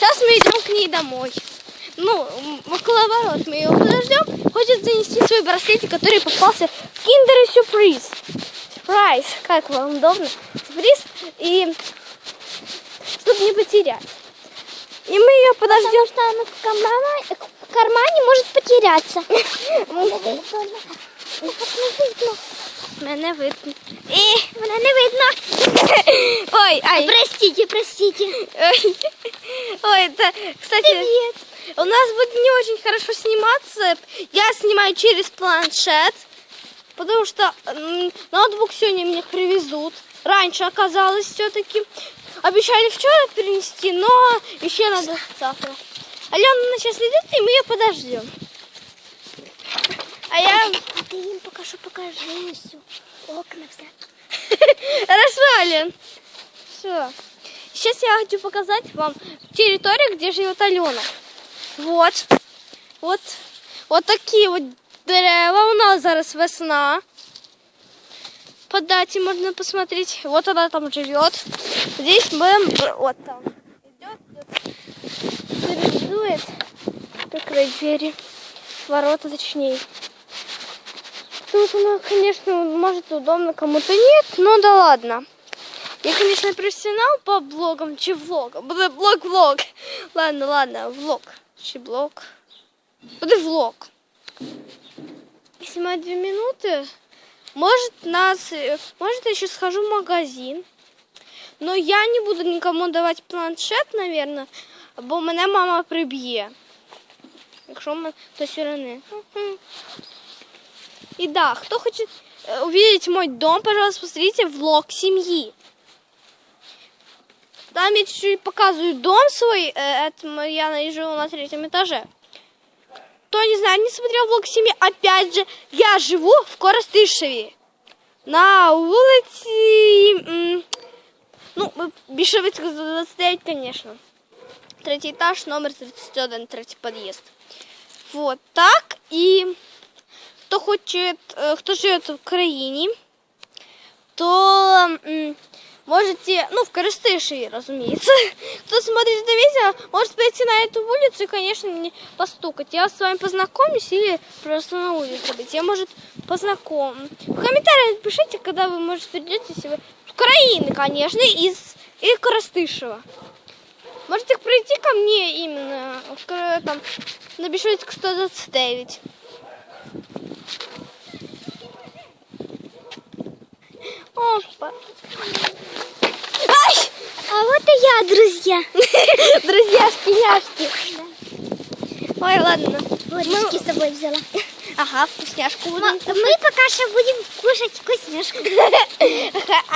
Сейчас мы идем к ней домой. Ну, около ворот мы ее подождем. Хочет занести свой браслетик, который попался в киндер сюрприз. Сюрприз. Как вам удобно? Сюрприз. И чтобы не потерять. И мы ее подождем. Потому что она в кармане, в кармане может потеряться. Мене видно. І мене не видно. Ой, ай. Простите, простите. Ой, Ой, это, кстати, Привет. у нас будет не очень хорошо сниматься. Я снимаю через планшет, потому что ноутбук сегодня мне привезут. Раньше оказалось все-таки. Обещали вчера принести, но еще надо завтра. Алена сейчас идет, и мы ее подождем. Я... Ты им пока что покажи все. Окна все. Хорошо, Ален. Все. Сейчас я хочу показать вам территорию, где живет Алена. Вот. Вот. Вот такие вот дерева. У нас зараз весна. По дате можно посмотреть. Вот она там живет. Здесь мы... Вот там. Идет, идет. Закрыть двери. Ворота точнее. Тут оно, конечно, может удобно, кому-то нет, но да ладно. Я, конечно, профессионал по блогам, чи влогам. Буде блог-влог. Ладно, ладно, влог. Чи блог. Буде влог. Снимать две минуты. Может, нас... э, Может, я еще схожу в магазин. Но я не буду никому давать планшет, наверное, бо мене мама приб'є. Якщо ми то сюрани. И да, кто хочет э, увидеть мой дом, пожалуйста, посмотрите влог семьи. Там я чуть-чуть показываю дом свой. э, Это я живу на третьем этаже. Кто не знает, не смотрел влог семьи, опять же, я живу в Коростишеві. На улице, ну, Бішевицька 29, конечно. Третий этаж, номер 31, третий подъезд. Вот так. И кто хочет, кто живет в Украине, то можете, ну, в Коростышеве, разумеется. Кто смотрит это видео, может пойти на эту улицу и, конечно, мне постукать. Я с вами познакомлюсь или просто на улице быть. Я, может, познакомлю. В комментариях пишите, когда вы, может, придете, если вы с Украины, конечно, из или Коростышева. Можете прийти ко мне именно в, там, на Бішовицьку 129. Опа. Ай! А вот и я, друзья. Друзьяшки, няшки. Ой, ладно. Водички с собой взяла. Ага, вкусняшку Мы пока что будем кушать вкусняшку.